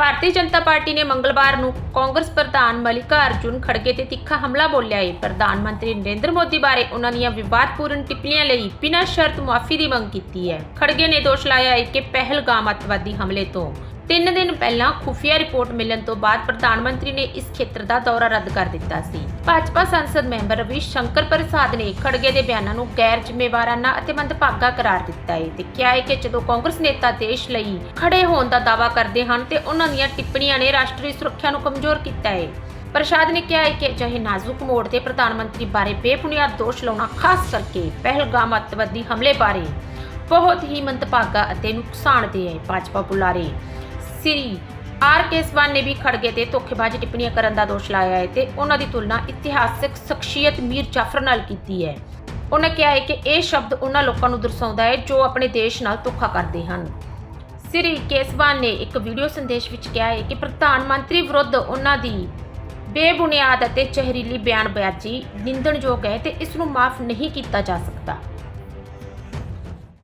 Bharatiya Janata party ਨੇ ਮੰਗਲਵਾਰ ਨੂੰ ਕਾਂਗਰਸ ਪ੍ਰਧਾਨ ਮਲਿਕਾ ਅਰਜੁਨ ਖੜਗੇ ਤੇ ਤਿੱਖਾ ਹਮਲਾ ਬੋਲਿਆ ਹੈ। ਪ੍ਰਧਾਨ ਮੰਤਰੀ ਨਰਿੰਦਰ ਮੋਦੀ ਬਾਰੇ ਉਹਨਾਂ ਦੀਆਂ ਵਿਵਾਦਪੂਰਨ ਟਿੱਪਣੀਆਂ ਲਈ ਬਿਨਾਂ ਸ਼ਰਤ ਮੁਆਫੀ ਦੀ ਮੰਗ ਕੀਤੀ ਹੈ। ਖੜਗੇ ਨੇ ਦੋਸ਼ ਲਾਇਆ ਹੈ ਕਿ ਪਹਿਲਗਾਮ ਅੱਤਵਾਦੀ ਹਮਲੇ ਤੋਂ ਤਿੰਨ ਦਿਨ ਪਹਿਲਾਂ ਖੁਫੀਆ ਰਿਪੋਰਟ ਮਿਲਣ ਤੋਂ ਬਾਅਦ ਪ੍ਰਧਾਨ ਮੰਤਰੀ ਨੇ ਇਸ ਖੇਤਰ ਦਾ ਦੌਰਾ ਰੱਦ ਕਰ ਦਿੱਤਾ ਸੀ। ਭਾਜਪਾ ਸੰਸਦ ਮੈਂਬਰ ਰਵੀ ਸ਼ੰਕਰ ਪ੍ਰਸਾਦ ਨੇ ਖੜਗੇ ਦੇ ਬਿਆਨਾਂ ਨੂੰ ਗੈਰ ਜ਼ਿੰਮੇਵਾਰਾਨਾ ਅਤੇ ਮੰਦਭਾਗਾ ਕਰਾਰ ਦਿੱਤਾ ਹੈ। ਤੇ ਕਿਹਾ ਹੈ ਕਿ ਜਦੋਂ ਕਾਂਗਰਸ ਨੇਤਾ ਦੇਸ਼ ਲਈ ਖੜੇ ਹੋਣ ਦਾ ਦਾਅਵਾ ਕਰਦੇ ਹਨ ਤੇ ਉਹਨਾਂ ਦੀਆਂ ਟਿੱਪਣੀਆਂ ਨੇ ਰਾਸ਼ਟਰੀ ਸੁਰੱਖਿਆ ਨੂੰ ਕਮਜ਼ੋਰ ਕੀਤਾ ਹੈ। ਪ੍ਰਸ਼ਾਦ ਨੇ ਕਿਹਾ ਹੈ ਕਿ ਅਜਿਹੇ ਨਾਜ਼ੁਕ ਮੋੜ ਤੇ ਪ੍ਰਧਾਨ ਮੰਤਰੀ ਬਾਰੇ ਬੇਬੁਨਿਆਦ ਦੋਸ਼ ਲਾਉਣਾ ਖਾਸ ਕਰਕੇ ਪਹਿਲਗਾਮ ਅੱਤਵਾਦੀ ਹਮਲੇ ਬਾਰੇ ਬਹੁਤ ਹੀ ਮੰਦਭਾਗਾ ਅਤੇ ਨੁਕਸਾਨਦੇਹ ਹੈ। ਭਾਜਪਾ ਬੁਲਾਰੇ ਸ੍ਰੀ ਆਰ ਕੇਸਵਾਨ ਨੇ ਵੀ ਖੜਗੇ ਤੇ ਧੋਖੇਬਾਜ਼ੀ ਟਿੱਪਣੀਆਂ ਕਰਨ ਦਾ ਦੋਸ਼ ਲਾਇਆ ਹੈ ਤੇ ਉਹਨਾਂ ਦੀ ਤੁਲਨਾ ਇਤਿਹਾਸਕ ਸ਼ਖਸੀਅਤ ਮੀਰ ਜਾਫਰ ਨਾਲ ਕੀਤੀ ਹੈ। ਉਹਨਾਂ ਕਿਹਾ ਹੈ ਕਿ ਇਹ ਸ਼ਬਦ ਉਹਨਾਂ ਲੋਕਾਂ ਨੂੰ ਦਰਸਾਉਂਦਾ ਹੈ ਜੋ ਆਪਣੇ ਦੇਸ਼ ਨਾਲ ਧੋਖਾ ਕਰਦੇ ਹਨ। ਸ੍ਰੀ ਕੇਸਵਾਨ ਨੇ ਇੱਕ ਵੀਡੀਓ ਸੰਦੇਸ਼ ਵਿੱਚ ਕਿਹਾ ਹੈ ਕਿ ਪ੍ਰਧਾਨ ਮੰਤਰੀ ਵਿਰੁੱਧ ਉਹਨਾਂ ਦੀ ਬੇਬੁਨਿਆਦ ਅਤੇ ਜ਼ਹਿਰੀਲੀ ਬਿਆਨਬਾਜ਼ੀ ਨਿੰਦਣਯੋਗ ਹੈ ਤੇ ਇਸ ਨੂੰ ਮਾਫ ਨਹੀਂ ਕੀਤਾ ਜਾ ਸਕਦਾ।